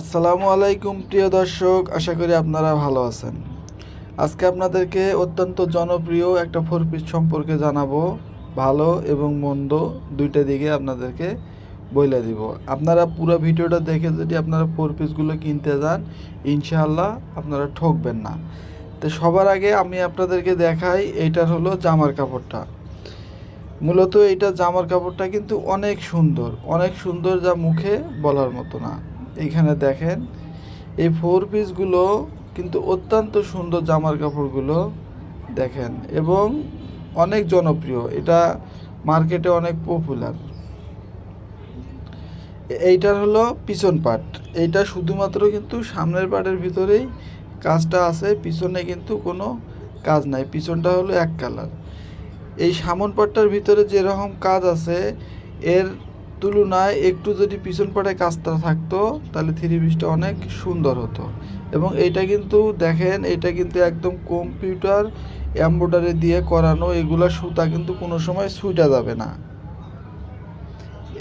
আসসালামু আলাইকুম, প্রিয় দর্শক, আশা করি আপনারা ভালো আছেন। আজকে আপনাদেরকে অত্যন্ত জনপ্রিয় একটা ফোর পিস সম্পর্কে জানাব। ভালো এবং মন্দ দুইটা দিকে আপনাদেরকে বলে দিব। আপনারা পুরো ভিডিওটা দেখে যদি আপনারা ফোর পিসগুলো কিনতে যান, ইনশাআল্লাহ আপনারা ঠকবেন না। তো সবার আগে আমি আপনাদেরকে দেখাই, এইটার হলো জামার কাপড়টা। মূলত এইটা জামার কাপড়টা কিন্তু অনেক সুন্দর অনেক সুন্দর যা মুখে বলার মতো না। এইখানে দেখেন, এই ফোর পিসগুলো কিন্তু অত্যন্ত সুন্দর জামার কাপড়গুলো, দেখেন, এবং অনেক জনপ্রিয়। এটা মার্কেটে অনেক পপুলার এইটার হলো পিছন পাট এইটা শুধুমাত্র কিন্তু সামনের পাটের ভিতরেই কাজটা আছে, পিছনে কিন্তু কোনো কাজ নাই। পিছনটা হলো এক কালার এই সামন পাটটার ভিতরে যেরকম কাজ আছে, এর তুলনায় একটু যদি পিছন পাটে কাজটা থাকতো, তাহলে থ্রি পিসটা অনেক সুন্দর হতো। এবং এটা কিন্তু দেখেন এটা কিন্তু একদম কম্পিউটার এম্ব্রয়ডারি দিয়ে করানো, এগুলা সুতা কিন্তু কোনো সময় সুইটা যাবে না।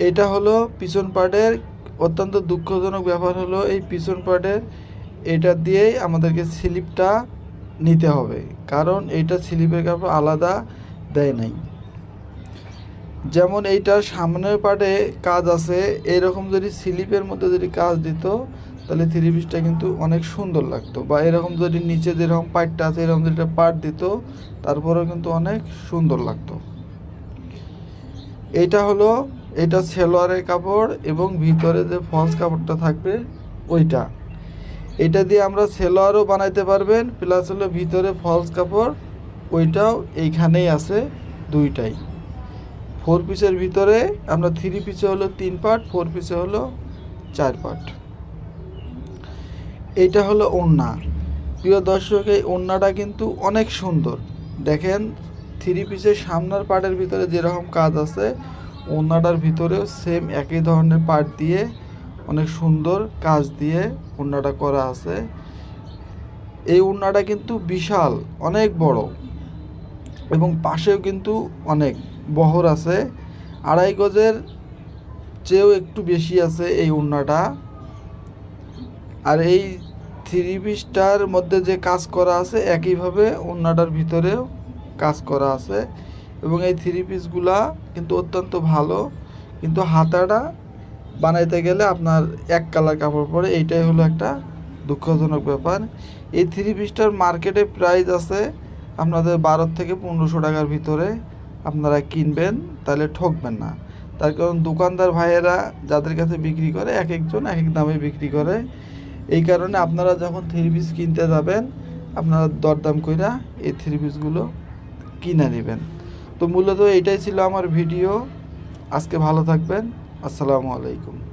এটা হলো পিছন পাটের অত্যন্ত দুঃখজনক ব্যাপার হলো, এই পিছন পাটের এটা দিয়েই আমাদেরকে স্লিপটা নিতে হবে। কারণ এটা স্লিপের কাপড় আলাদা দেয় নাই। যেমন এইটার সামনের পার্টে কাজ আছে, এরকম যদি স্লিপের মধ্যে যদি কাজ দিত, তাহলে থ্রি পিসটা কিন্তু অনেক সুন্দর লাগতো। বা এরকম যদি নিচে যেরকম পার্টটা আছে, এরকম যদি পার্ট দিত, তারপরেও কিন্তু অনেক সুন্দর লাগতো। এইটা হলো, এটা সেলোয়ারের কাপড় এবং ভিতরে যে ফলস কাপড়টা থাকবে, ওইটা। এটা দিয়ে আমরা সেলোয়ারও বানাইতে পারবেন প্লাস হলো ভিতরে ফলস কাপড়, ওইটাও এইখানেই আছে, দুইটাই। ফোর পিসের ভিতরে আমরা থ্রি পিসে হলো তিন পার্ট ফোর পিসে হলো চার পার্ট এইটা হলো ওড়না। প্রিয় দর্শক, এই ওড়নাটা কিন্তু অনেক সুন্দর। দেখেন থ্রি পিসের সামনের পার্টের ভিতরে যেরকম কাজ আছে, ওড়নাটার ভিতরেও সেম একই ধরনের পার্ট দিয়ে অনেক সুন্দর কাজ দিয়ে ওড়নাটা করা আছে। এই ওড়নাটা কিন্তু বিশাল, অনেক বড়। এবং পাশেও কিন্তু অনেক বহর আছে। আড়াই গজের চেয়েও একটু বেশি আছে এই ওড়নাটা। আর এই থ্রি পিসটার মধ্যে যে কাজ করা আছে, একইভাবে ওড়নাটার ভিতরেও কাজ করা আছে। এবং এই থ্রি পিসগুলা কিন্তু অত্যন্ত ভালো। কিন্তু হাতাটা বানাইতে গেলে আপনার এক কালার কাপড় পরে এইটাই হলো একটা দুঃখজনক ব্যাপার। এই থ্রি পিসটার মার্কেটে প্রাইস আছে আপনাদের বারো থেকে পনেরোশো টাকার ভিতরে আপনারা কিনবেন, তাহলে ঠকবেন না। তার কারণ দোকানদার ভাইয়েরা যাদের কাছে বিক্রি করে, এক একজন এক এক দামে বিক্রি করে। এই কারণে আপনারা যখন থ্রি পিস কিনতে যাবেন, আপনারা দরদাম কইরা এই থ্রি পিসগুলো কিনে নেবেন। তো মূলত এটাই ছিল আমার ভিডিও। আজকে ভালো থাকবেন। আসসালামু আলাইকুম।